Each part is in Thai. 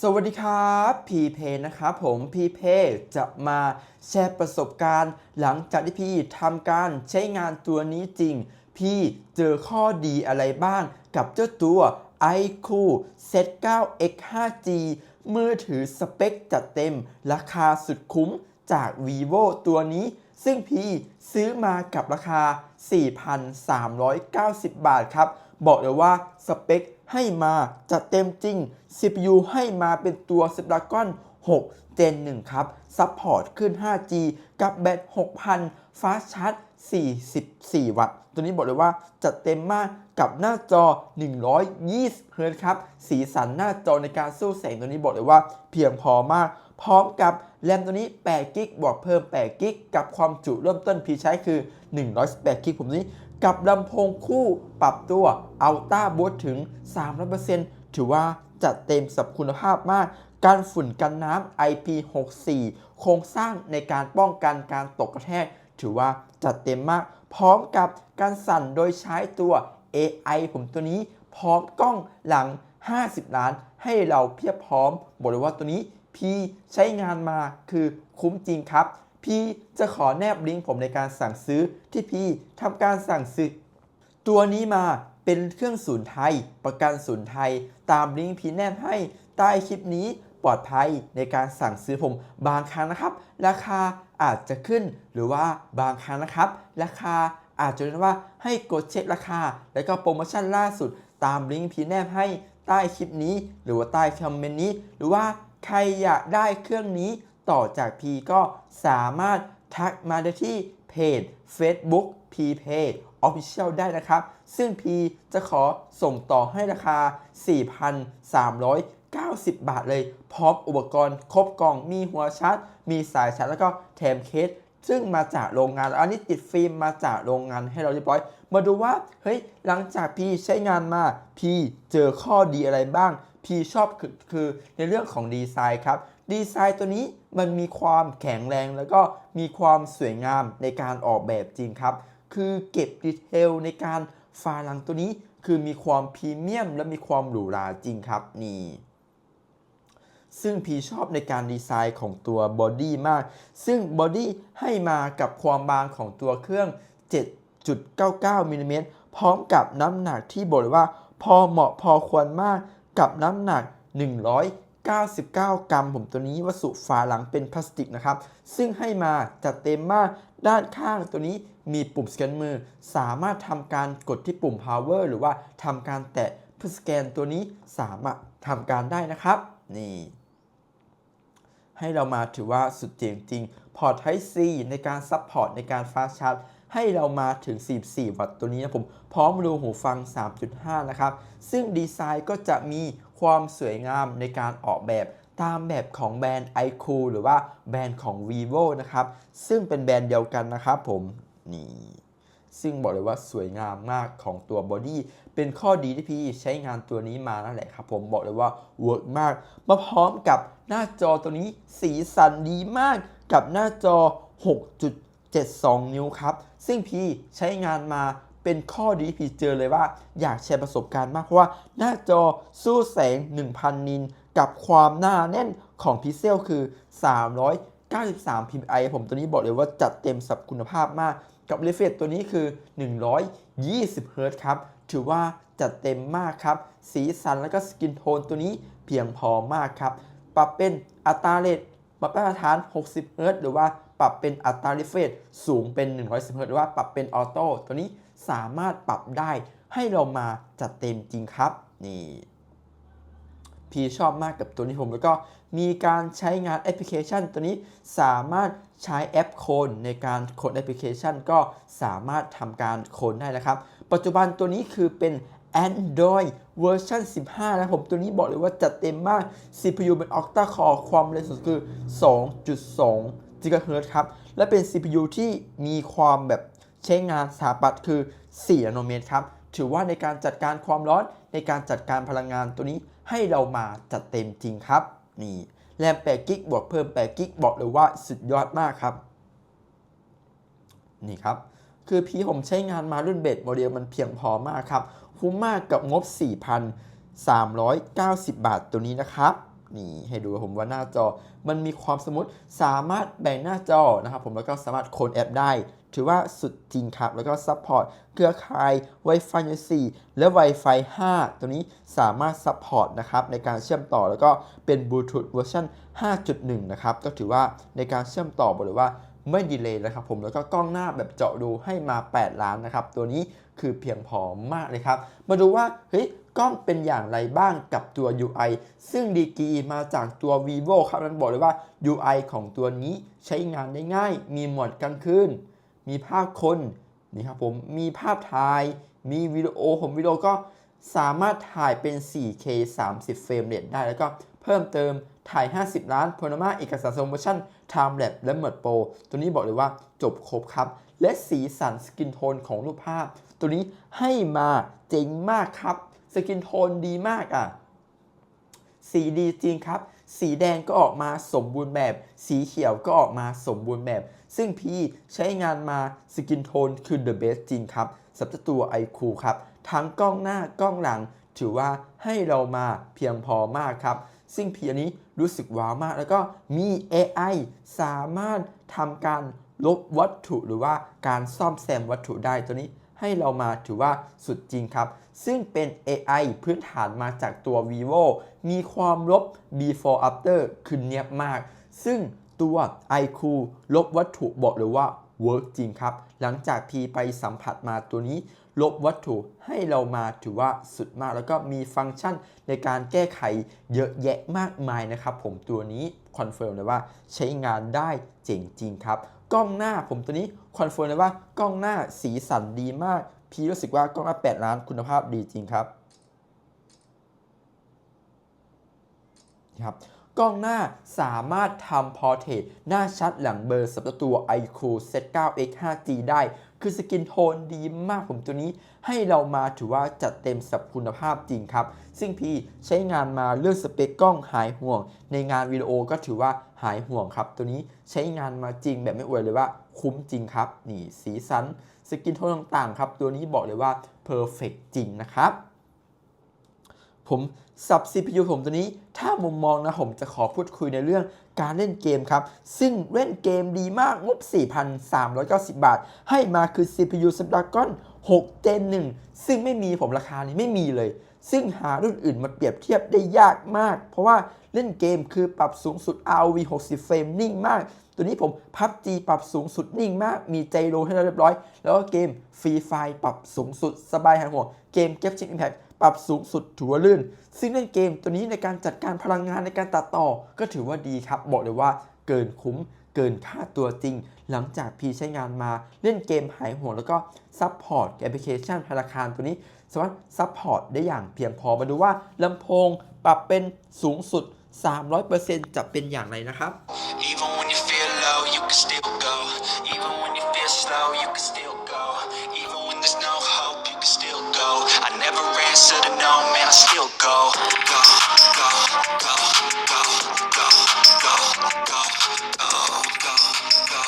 สวัสดีครับพีเพนะครับผมพีเพจะมาแชร์ประสบการณ์ หลังจากที่พี่ทำการใช้งานตัวนี้จริง พี่เจอข้อดีอะไรบ้างกับเจ้าตัว iQ Set 9 X 5G มือถือสเปคจัดเต็ม ราคาสุดคุ้มจาก vivo ตัวนี้ ซึ่งพี่ซื้อมากับราคา 4,390 บาทครับ บอกเลยว่าสเปค ให้มาจัดเต็มจริง CPU ให้มาเป็นตัว Snapdragon 6 Gen 1 ครับ ซัพพอร์ตขึ้น 5G กับแบต 6,000ฟาชาร์จ44 วัตต์ ตัวนี้บอกเลยว่าจัดเต็มมากกับหน้าจอ 120เฮิรตซ์ครับ สีสันหน้าจอในการสู้แสงตัวนี้บอกเลยว่าเพียงพอมาก พร้อมกับแรมตัวนี้8กิกบวกเพิ่ม8กิกกับความจุเริ่มต้นพี่ใช้คือ 118กิกผมนี้ กับลำโพงคู่ปรับตัว Ultra Boost ถึง 300%ถือว่าจัดเต็มสับคุณภาพมาก การฝุ่นกันน้ำ IP64 โครงสร้างในการป้องกันการตกกระแทก ถือว่าจัดเต็มมาก พร้อมกับการสั่นโดยใช้ตัว AI ผมตัวนี้ พร้อมกล้องหลัง 50 ล้าน ให้เราเพียบพร้อม บอกเลยว่าตัวนี้พี่ใช้งานมาคือคุ้มจริงครับ พี่จะขอแนบลิงก์ผมในการสั่งซื้อที่พี่ทำการสั่งซื้อ ตัวนี้มาเป็นเครื่องศูนย์ไทย ประกันศูนย์ไทย ตามลิงก์พี่แนบให้ใต้คลิปนี้ปลอดภัยในการสั่งซื้อผมบางครั้งนะครับ ราคาอาจจะขึ้นหรือว่าบางครั้งนะครับ ราคาอาจจะเรียกว่าให้กดเช็คราคา แล้วก็โปรโมชั่นล่าสุด ตามลิงก์พี่แนบให้ใต้คลิปนี้ หรือว่าใต้คอมเมนต์นี้ หรือว่าใครอยากได้เครื่องนี้ ต่อจากพีก็สามารถทักมาได้ที่เพจ Facebook p p a y Official ได้นะครับ ซึ่งพีจะขอส่งต่อให้ราคา 4,390 บาทเลย พร้อมอุปกรณ์ครบกล่องมีหัวชาร์จ มีสายชาร์จแล้วก็แถมเคสซึ่งมาจากโรงงาน อันนี้ติดฟิล์มมาจากโรงงานให้เราเรียบร้อย มาดูว่า เฮ้ย หลังจากพี่ใช้งานมา พี่เจอข้อดีอะไรบ้าง พีชอบคือคือในเรื่องของดีไซน์ครับดีไซน์ตัวนี้มันมีความแข็งแรงแล้วก็มีความสวยงามในการออกแบบจริงครับ คือเก็บดีเทลในการฝาหลังตัวนี้ คือมีความพรีเมียม และมีความหรูหราจริงครับนี่ซึ่งพีชอบในการดีไซน์ของตัวบอดี้มาก ซึ่งบอดี้ให้มากับความบางของตัวเครื่อง 7.99มิลลิเมตรพร้อมกับน้ำหนักที่บอกเลยว่า พอเหมาะพอควรมาก กับน้ำหนัก 199 กรัม ผมตัวนี้วัสดุฝาหลังเป็นพลาสติกนะครับ ซึ่งให้มาจัดเต็มมากด้านข้างตัวนี้มีปุ่มสแกนมือ สามารถทำการกดที่ปุ่ม power หรือว่าทำการแตะเพื่อสแกนตัวนี้สามารถทำการได้นะครับ นี่ให้เรามาถือว่าสุดเจ๋งจริง พอร์ต Type C ในการซัพพอร์ตในการฟาสชาร์จ ให้เรามาถึง 44 วัตต์ตัวนี้นะผมพร้อมรูหูฟัง 3.5 นะครับ ซึ่งดีไซน์ก็จะมีความสวยงามในการออกแบบตามแบบของแบรนด์ iQ หรือว่าแบรนด์ของ vivo นะครับ ซึ่งเป็นแบรนด์เดียวกันนะครับผมนี่ซึ่งบอกเลยว่าสวยงามมากของตัวบอดี้เป็นข้อดีที่พี่ใช้งานตัวนี้มานั่นแหละครับผมบอกเลยว่าเวิร์กมาก มาพร้อมกับหน้าจอตัวนี้สีสันดีมากกับหน้าจอ 6.72 นิ้วครับ ซึ่งพีใช้งานมาเป็นข้อดีพีเจอเลยว่า อยากแชร์ประสบการณ์มาก เพราะว่าหน้าจอสู้แสง 1,000 นิน กับความหนาแน่นของพิเซลคือ 393 ppi ผมตัวนี้บอกเลยว่าจัดเต็มสับคุณภาพมาก กับเรฟเฟรตัวนี้คือ 120 เฮิรตครับ ถือว่าจัดเต็มมากครับ สีสันและก็สกินโทนตัวนี้เพียงพอมากครับ ปรับเป็นอัตราเรทปรับมาตรฐาน 60 เฮิรตหรือว่า ปรับเป็นอัตรารฟเฟรสูงเป็น 110เฮิรตซ์หรือว่าปรับเป็นออโต้ตัวนี้สามารถปรับได้ให้เรามาจัดเต็มจริงครับนี่พี่ชอบมากกับตัวนี้ผมแล้วก็มีการใช้งานแอปพลิเคชัน ตัวนี้สามารถใช้แอปโคนในการโคดแอปพลิเคชัน ก็สามารถทำการโคนได้นะครับ ปัจจุบันตัวนี้คือเป็น Android เวอร์ชัน15 นะผมตัวนี้บอกเลยว่าจัดเต็มมาก CPU เป็น Octa Core ความเร็วสุดคือ 2.2 GHz ครับ และเป็น CPU ที่มีความแบบใช้งานสถาปัตย์คือ4นาโนเมตรครับ ถือว่าในการจัดการความร้อนในการจัดการพลังงานตัวนี้ให้เรามาจัดเต็มจริงครับ นี่แรม8กิกบวกเพิ่ม8กิกบอกเลยว่าสุดยอดมากครับ นี่ครับ คือพี่ผมใช้งานมารุ่นเบสโมเดลมันเพียงพอมากครับ คุ้มมากกับงบ 4,390 บาทตัวนี้นะครับ นี่ให้ดูผมว่าหน้าจอ มันมีความสมูทสามารถแบ่งหน้าจอนะครับผมแล้วก็สามารถโคนแอปได้ ถือว่าสุดจริงครับ แล้วก็ซัพพอร์ตเครือข่าย Wi-Fi 4 และ Wi-Fi 5 ตัวนี้สามารถซัพพอร์ตนะครับในการเชื่อมต่อแล้วก็เป็นบลูทูธเวอร์ชัน5.1 นะครับ ก็ถือว่าในการเชื่อมต่อบอกเลยว่าไม่ดีเลยนะครับผมแล้วก็กล้องหน้าแบบเจาะดูให้มา 8 ล้านนะครับ ตัวนี้คือเพียงพอมากเลยครับ มาดูว่าเฮ้ย กล้องเป็นอย่างไรบ้างกับตัว UI ซึ่งดีกีมาจากตัว vivo ครับนั้นบอกเลยว่า UI ของตัวนี้ใช้งานได้ง่าย มีโหมดกลางคืน มีภาพคนนี่ครับผม มีภาพถ่าย มีวิดีโอ ผมวิดีโอก็สามารถถ่ายเป็น 4K 30 เฟรมเรทได้ แล้วก็เพิ่มเติมถ่าย 50 ล้าน p a n o r a m a เอกสารสม motion time lapse และ Mode Pro ตัวนี้บอกเลยว่าจบครบครับ และสีสันสกินโทนของรูปภาพ ตัวนี้ให้มาเจ๋งมากครับ สกินโทนดีมากอะ สีดีจริงครับ สีแดงก็ออกมาสมบูรณ์แบบ สีเขียวก็ออกมาสมบูรณ์แบบ ซึ่งพี่ใช้งานมาสกินโทนคือ the best จริงครับสำหรับตัว iQOO ครับ ทั้งกล้องหน้ากล้องหลัง ถือว่าให้เรามาเพียงพอมากครับ ซึ่งพี่อันนี้รู้สึกว้าวมาก แล้วก็มี AI สามารถทำการลบวัตถุหรือว่าการซ่อมแซมวัตถุได้ตัวนี้ ให้เรามาถือว่าสุดจริงครับ ซึ่งเป็น AI พื้นฐานมาจากตัว vivo มีความลบ before after คือเนียบมาก ซึ่งตัว iQ ลบวัตถุบอกเลยว่า work จริงครับ หลังจากพีไปสัมผัสมาตัวนี้ ลบวัตถุให้เรามาถือว่าสุดมาก แล้วก็มีฟังก์ชันในการแก้ไขเยอะแยะมากมายนะครับ ผมตัวนี้คอนเฟิร์มเลยว่าใช้งานได้เจ๋งจริงครับ กล้องหน้าผมตัวนี้คอนเฟิร์มเลยว่ากล้องหน้าสีสันดีมาก พี่รู้สึกว่ากล้องหน้า 8 ล้านคุณภาพดีจริงครับครับกล้องหน้าสามารถทำพอร์เทรตหน้าชัดหลังเบอร์สับตัว iQOO Z9X 5G ได้ คือสกินโทนดีมากผมตัวนี้ให้เรามาถือว่าจัดเต็มสับคุณภาพจริงครับ ซึ่งพี่ใช้งานมาเรื่องสเปคกล้องหายห่วง ในงานวิดีโอก็ถือว่าหายห่วงครับ ตัวนี้ใช้งานมาจริงแบบไม่อวยเลยว่าคุ้มจริงครับ นี่สีสันสกินโทนต่างๆครับ ตัวนี้บอกเลยว่าเพอร์เฟกจริงนะครับผมสับ CPU ผมตัวนี้ ถ้ามุมมองนะผมจะขอพูดคุยในเรื่อง การเล่นเกมครับ ซึ่งเล่นเกมดีมากงบ 4,390 บาท ให้มาคือ CPU Snapdragon 6 Gen 1 ซึ่งไม่มีผมราคานี้ไม่มีเลย ซึ่งหารุ่นอื่นมาเปรียบเทียบได้ยากมาก เพราะว่าเล่นเกมคือปรับสูงสุด ROV 60 เฟรมนิ่งมากตัวนี้ผม PUBG ปรับสูงสุดนิ่งมาก มีใจโลให้เราเรียบร้อย แล้วก็เกม Free Fire ปรับสูงสุดสบายหายห่วงเกม Genshin Impact ปรับสูงสุดถือว่าลื่น ซึ่งเล่นเกมตัวนี้ในการจัดการพลังงานในการตัดต่อ ก็ถือว่าดีครับ บอกเลยว่าเกินคุ้มเกินค่าตัวจริง หลังจากพี่ใช้งานมาเล่นเกมหายห่วงแล้วก็ซัพพอร์ตแอปพลิเคชันธนาคารตัวนี้ สามารถซัพพอร์ตได้อย่างเพียงพอมาดูว่าลำโพงปรับเป็นสูงสุด 300%จะเป็นอย่างไรนะครับ still go. Go, go, go, go, go, go, go, go, go, go.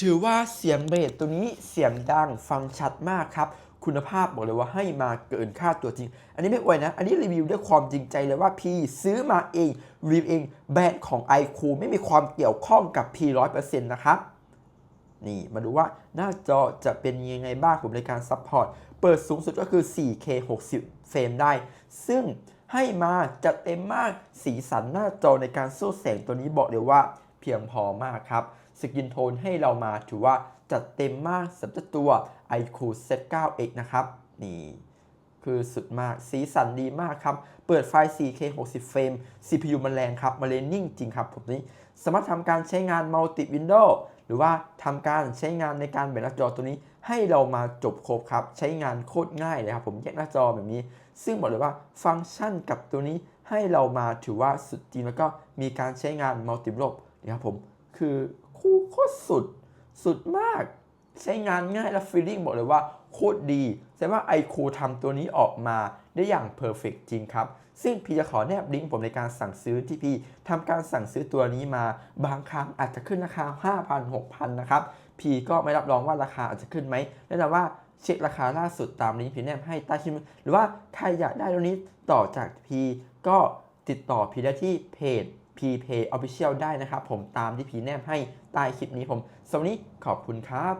ถือว่าเสียงเบสตัวนี้เสียงดังฟังชัดมากครับ คุณภาพบอกเลยว่าให้มาเกินค่าตัวจริง อันนี้ไม่อวยนะ อันนี้รีวิวด้วยความจริงใจเลยว่าพี่ซื้อมาเองรีวิวเองแบรนด์ของ iQOO ไม่มีความเกี่ยวข้องกับ P 100%นะครับ นี่มาดูว่าหน้าจอจะเป็นยังไงบ้างผมในการซัพพอร์ตเปิดสูงสุดก็คือ 4K 60 เฟรมได้ ซึ่งให้มาจัดเต็มมากสีสันหน้าจอในการสู้แสงตัวนี้บอกเลยว่าเพียงพอมากครับ สกินโทนให้เรามาถือว่าจัดเต็มมากสำหรับตัว iQOO Z9X นะครับ นี่ คือสุดมากสีสันดีมากครับ เปิดไฟล์ 4K 60 เฟรม CPU มันแรงครับมันเลยนิ่งจริงครับผมนี้ สามารถทำการใช้งาน Multi Window หรือว่าทำการใช้งานในการแบ่งหน้าจอตัวนี้ ให้เรามาจบครบครับ ใช้งานโคตรง่ายเลยครับผมแยกหน้าจอแบบนี้ ซึ่งบอกเลยว่าฟังก์ชันกับตัวนี้ให้เรามาถือว่าสุดจริงแล้วก็มีการใช้งาน Multi ระบบนะครับผมคือคู่โคตรสุดสุดมาก ใช้งานง่ายและฟีลลิ่งบอกเลยว่าโคตรดีแสดงว่า iQOO ทำตัวนี้ออกมา ได้อย่างเพอร์เฟกจริงครับ ซึ่งพี่จะขอแนบลิงก์ผมในการสั่งซื้อที่พี่ทำการสั่งซื้อตัวนี้มา บางครั้งอาจจะขึ้นราคา 5,000 6,000 นะครับ พี่ก็ไม่รับรองว่าราคาอาจจะขึ้นไหมแนะนำว่าเช็คราคาล่าสุดตามลิงก์พี่แนบให้ใต้คลิปหรือว่าใครอยากได้ตัวนี้ต่อจากพี่ก็ติดต่อพีได้ที่เพจ p p a y Official ได้นะครับ ผมตามที่พีแนบให้ใต้คลิปนี้ผมสวันนี้ขอบคุณครับ